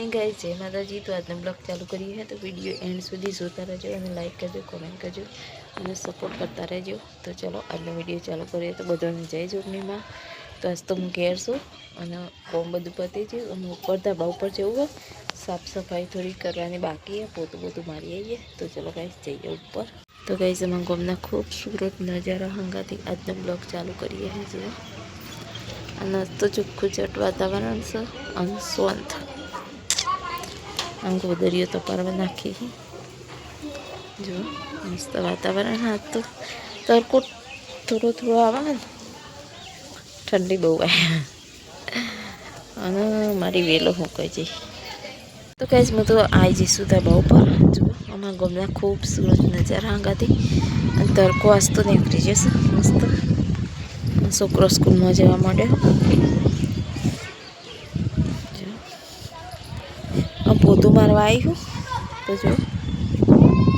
ગાઈ જય માતાજી તો આજનો બ્લોગ ચાલુ કરીએ છે તો વીડિયો એન્ડ સુધી જોતા રહેજો અને લાઈક કરજો કોમેન્ટ કરજો અને સપોર્ટ કરતા રહેજો તો ચલો આજનો વીડિયો ચાલુ કરીએ તો બધાને જય જોગણીમાં તો આજ તો હું ઘેર છું અને કોમ બધું પતી ગયું અને ઉપર ધાબા ઉપર જવું હોય સાફ સફાઈ થોડી કરવાની બાકી છે પોતું પોતું મારી આવીએ તો ચલો ગાઈશ જઈએ ઉપર તો ગાઈશ અમે ગોમના ખૂબસૂરત નજારા હંગાથી આજનો બ્લોગ ચાલુ કરીએ છીએ અને તો ચોખ્ખું ચટ વાતાવરણ છે અને શાંત આમ દરિયો તો પરવા નાખી જો, મસ્ત વાતાવરણ હા તો. તરકો થોડો થોડો આવે ને, ઠંડી બહુ આવે. અને મારી વેલો હું કહી જઈ તો કહીશ હું તો આવી જઈશું ત્યાં બહુ પર. જો અમારા ગામના ખૂબસૂરત નજારા આંગાથી. અને તડકો આસતો નીકળી જશે, મસ્ત. છોકરો સ્કૂલમાં જવા માંડ્યો જો આ પોતું મારવા આવી તો જો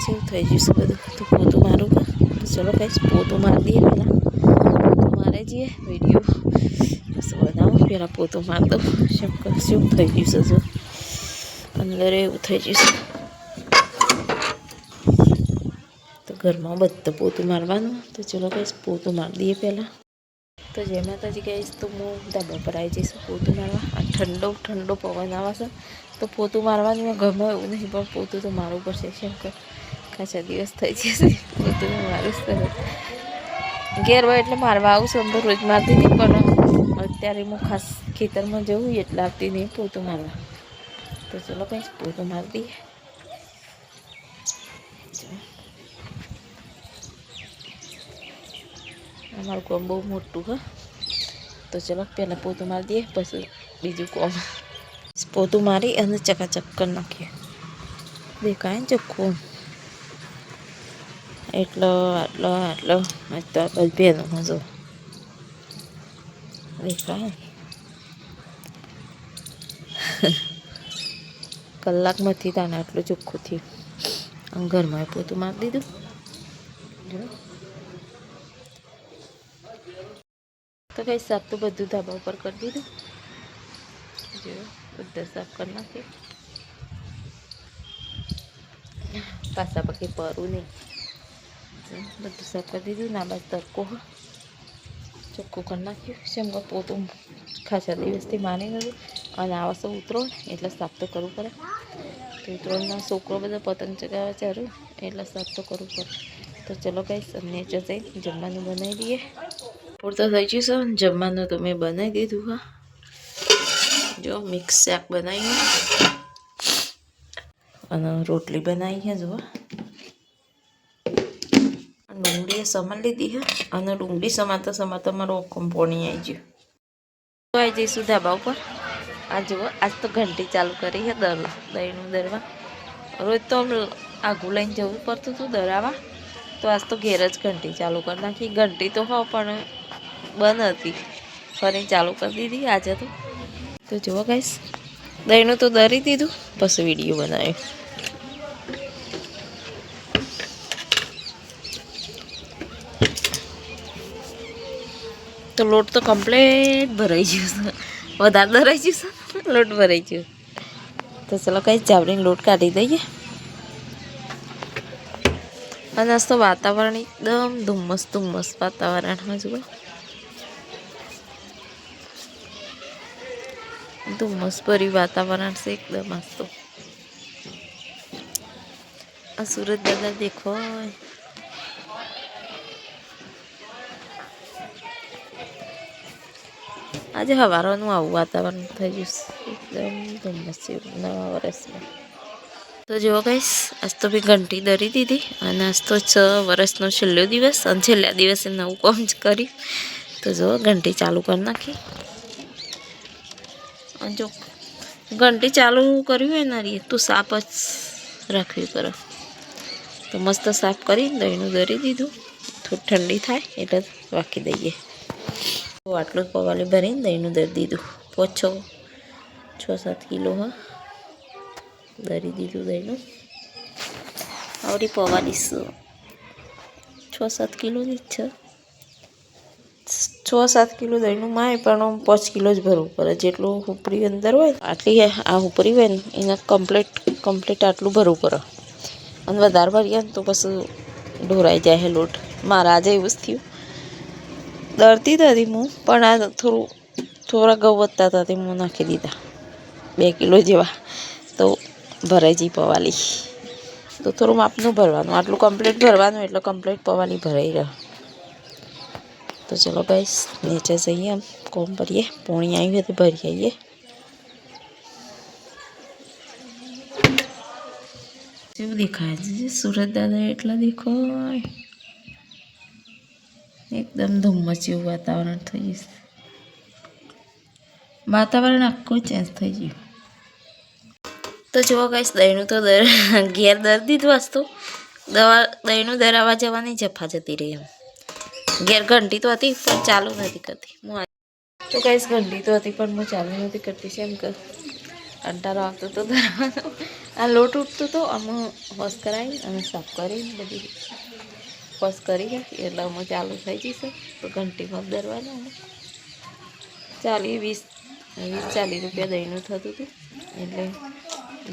જેવું થઈ જશે બધું. તો પોતું મારું તો ચલો કંઈ પોતું મારી દઈએ પહેલાં. પોતું મારે જઈએ. વીડિયો બસ બનાવું. પહેલાં પોતું માર દઉં. શું શું થઈ જશે જો. અંદર એવું થઈ જશે તો ઘરમાં બધું પોતું મારવાનું. તો ચલો કંઈ પોતું મારી દઈએ પહેલાં. તો જય માતાજી કહીશ તો હું ધાબા પર જઈશ પોતું મારવા. આ ઠંડો ઠંડો પવન આવશે તો પોતું મારવાનું ગમે એવું નહીં, પણ પોતું તો મારવું પડશે કેમ કે ખાસા દિવસ થઈ જશે પોતું મારું તરત ઘેર હોય એટલે મારવા આવું છું. રોજ મારતી નહીં, પણ અત્યારે હું ખાસ ખેતરમાં જવું એટલે આવતી નહીં પોતું મારવા. તો ચલો કંઈ પોતું મારી અમારું કોમ બહુ મોટું, હા. તો ચલો પહેલાં પોતું મારી દઈએ, પછી બીજું કોમ. પોતું મારી અને ચકાચક કરી નાખીએ. દેખાય ને ચોખ્ખું એટલો, આટલો આટલો તો ભેનો પહેલું દેખાય? કલાકમાંથી તાને આટલું ચોખ્ખું થયું. ઘરમાં પોતું મારી દીધું જો તો કઈ સાફ તો બધું ધાબા ઉપર કરી દીધું. જો, બધા સાફ કરી નાખ્યું. પાછા પકી પરું નહીં. બધું સાફ કરી દીધું. ના બાદ તડકો ચોખ્ખું કરી નાખ્યું. જેમ પોતું ખાસા દિવસથી માની નથી અને આ સૌ ઉતરો એટલે સાફ તો કરવું પડે. તો ઉતરોના છોકરો બધો પતંગ ચગાવે ચારું એટલે સાફ તો કરવું પડે. તો ચલો કઈ નેચર જઈ જમવાનું બનાવી દઈએ. પૂરતો થઈ ગયું છે. જમવાનું તો મેં બનાવી દીધું, હા. જો મિક્સ શાક બનાવ્યું. અને રોટલી બનાવી છે, જુઓ. ડુંગળીએ સમાન લીધી છે. અને ડુંગળી સમાતા સમાતા મારો કંપોણી આવી ગયું. તો આવી જઈશું ધાબા ઉપર. આ જુઓ, આજ તો ઘંટી ચાલુ કરી છે, દર દહીંનું દરવા. રોજ તો આઘું લઈને જવું પડતું હતું દરાવા તો આજ તો ઘેર જ ઘંટી ચાલુ કરી નાખી. ઘંટી તો હો, પણ બંધ હતી. ફરી ચાલુ કરી દીધી. આજે તો તો જુઓ ગાઈસ દહીંનું તો દરી દીધું, પછી વીડિયો બનાવ્યો. તો લોટ તો કમ્પ્લેટ ભરાઈ ગયો છે. વધારે ભરાઈ ગયું છે. લોટ ભરાઈ ગયો. તો ચલો કંઈ ચાવડીને લોટ કાઢી દઈએ. અને આજ તો વાતાવરણ એકદમ ધુમ્મસ ધુમ્મસ વાતાવરણમાં જુઓ ધુમ્મસ ભર્યું વાતાવરણ છે, એકદમ મસ્ત. આ સુરત દાદા દેખો. આજે હવારોનું આવું વાતાવરણ થઈ ગયું એકદમ ધુમ્મસ નવા વર્ષમાં. તો જુઓ ગઈશ આજ તો બી ઘંટી દરી દીધી અને આજ તો છ વર્ષનો છેલ્લો દિવસ અને છેલ્લા દિવસે નવું કામ જ કર્યું. તો જુઓ, ઘંટી ચાલુ કરી નાખી. જો ઘંટી ચાલુ કર્યું હોય ને તો સાફ જ રાખવી પડે તો મસ્ત સાફ કરી દહીંનું દરી દીધું. થોડી ઠંડી થાય એટલે રાખી દઈએ. તો આટલું પવાલી ભરીને દહીંનું દરી દીધું. પોછો છ સાત કિલો, હા. દરી દીધું દહીંનું. આવડી પવાલીસ છ સાત કિલોની જ છે. છ સાત કિલો દહીંનું માય, પણ પાંચ કિલો જ ભરવું પડે. જેટલું ઉપરી અંદર હોય, આટલી આ ઉપરી હોય ને, એને કમ્પ્લીટ કમ્પ્લીટ આટલું ભરવું પડે. અને વધારે ભરીએ ને તો પછી ઢોરાઈ જાય લોટ. મારા આજે એવું જ થયું. ડરતી હતી હું, પણ આ થોડું, થોડા ઘઉં વધતા હતા તે હું નાખી દીધા. બે કિલો જેવા. તો ભરાઈ જઈ પવાલી. તો થોડું માપનું ભરવાનું. આટલું કમ્પ્લીટ ભરવાનું એટલે કમ્પ્લીટ પવાલી ભરાઈ રહે. તો ચલો ગાઈસ નીચે જઈએ આમ, કોમ ભરીએ પોણી હોય તો ભરી આવીએ. કેવું દેખાય છે સુરત દાદા એટલા દેખાય? એકદમ ધુમ્મસ જેવું વાતાવરણ થઈ જશે વાતાવરણ આખું ચેન્જ થઈ ગયું. તો જુઓ કહીશ દહીંનું તો દર ઘેર દર દીધું વસ્તુ. દવા દહીંનું આવવા જવાની જફા જતી રહી એમ. ઘેર ઘંટી તો હતી, પણ ચાલુ નથી કરતી. હું તો કઈશ ઘંટી તો હતી, પણ હું ચાલુ નથી કરતી છે એમ કે કંટાળો આવતો હતો ધરવાનો આ લોટ ઉઠતો તો અમે વોશ કરાવી અને સાફ કરી બધી વોશ કરી એટલે અમે ચાલુ થઈ જઈશ તો ઘંટીમાં દરવાનું અમે ચાલી, વીસ વીસ ચાલીસ રૂપિયા દહીંનું થતું હતું, એટલે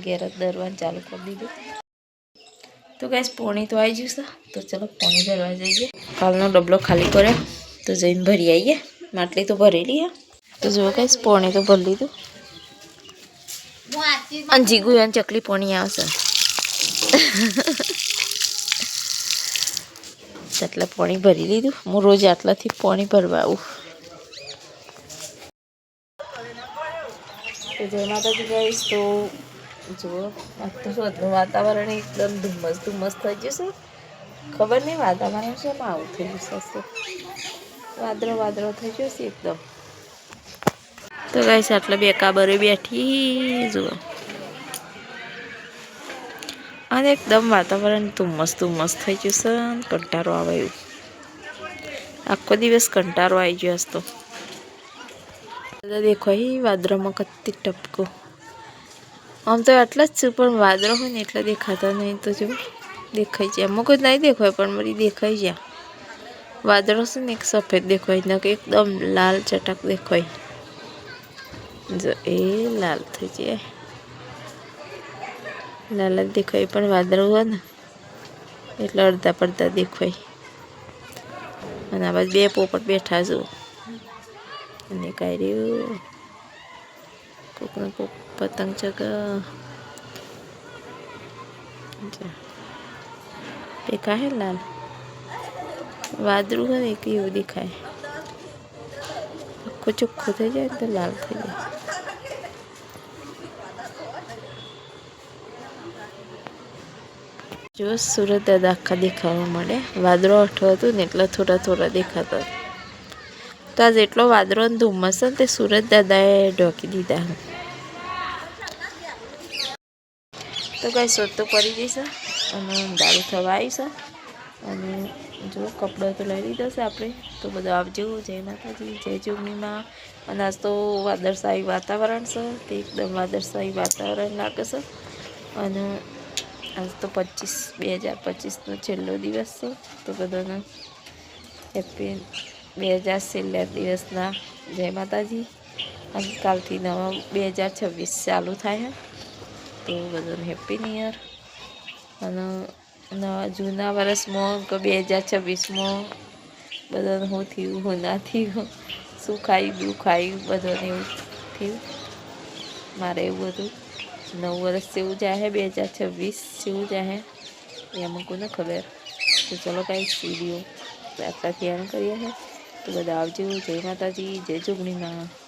ઘેર જ દરવાનું ચાલુ કરી દીધું. તો ગાઈસ પોણી તો આવી જશે તો ચલો પોણી ભરવા જઈએ. કાલનો ડબલો ખાલી કરે તો જઈને ભરી આવીએ માટલી તો ભરેલી હે. તો જુઓ ગાઈસ પોણી તો ભરી લીધું. અને જીગુ અને ચકલી પોણી આવશે. આટલા પોણી ભરી લીધું. હું રોજ આટલાથી પોણી ભરવા આવું. તો જય માતાજી ગાઈશ તો જુઓ તો વાતાવરણ એકદમ ધુમ્મસ ધુમ્મસ થઈ જશે ખબર નહીં વાતાવરણ શેમાં આવું થઈ જશે વાદળો વાદળો થઈ જશે એકદમ. તો છે આટલે બે કાબરે બેઠી. જુઓ. અને એકદમ વાતાવરણ ધુમ્મસ ધુમ્મસ થઈ જશે છે. કંટારો આવે આખો દિવસ કંટારો આવી ગયો બધા દેખો વાદળામાં કત્તી ટપકો. આમ તો એટલા જ છું, પણ વાદળો હોય ને એટલા દેખાતા નહીં તો જો દેખાઈ છે અમુક જ નહીં દેખાય, પણ મારી દેખાઈ જાય. વાદળો છે ને એક સફેદ દેખાય, ને એકદમ લાલ ચટક દેખાય. જો એ લાલ થઈ જાય. લાલ જ દેખાય, પણ વાદળો હોય ને એટલે અડધા પડધા દેખાય. અને આ બાજુ બે પોપટ બેઠા છું. અને કાઢ્યું કોકનો પોપ પતંગ ચગા દેખાય લાલ વાદળું હોય ને એક એવું દેખાય આખું ચોખ્ખું થઈ જાય ને તો લાલ થઈ જાય જો સુરત દાદા આખા દેખાવા મળે વાદળો અઠો હતું ને એટલે થોડા થોડા દેખાતા તો આજ એટલો વાદળો ને ધુમ્મસ ને તે સુરત દાદાએ ઢોકી દીધા તો કાંઈ શોધ તો પડી જઈશે. અને દારૂ થવા આવીશે અને જો કપડો તો લઈ લીધા છે આપણે. તો બધું આવજો. જય માતાજી, જય જોગણીમાં. અને આજ તો વાદળશાહી વાતાવરણ છે. તે એકદમ વાદળશાહી વાતાવરણ લાગે છે. અને આજ તો પચીસ, બે હજાર પચીસનો છેલ્લો દિવસ છે. તો બધાને હેપી બે હજાર છેલ્લા દિવસના. જય માતાજી. અને કાલથી નવા બે હજાર છવ્વીસ ચાલુ થાય છે બધું હેપી ન્યુ યર અને નવા, જૂના વર્ષમાં કે બે હજાર છવ્વીસમાં બધાને શું થયું, હું ના થયું શું ખાયું દું ખાયું બધાને એવું થયું. મારે એવું બધું નવ વર્ષ જેવું જાહે, બે હજાર છવ્વીસ જેવું જાહે. એ કોને ખબર. તો ચલો કાંઈ વીડિયો આટલાથી એમ કરીએ તો બધા આવજો. જય માતાજી, જય જોગણીમાં.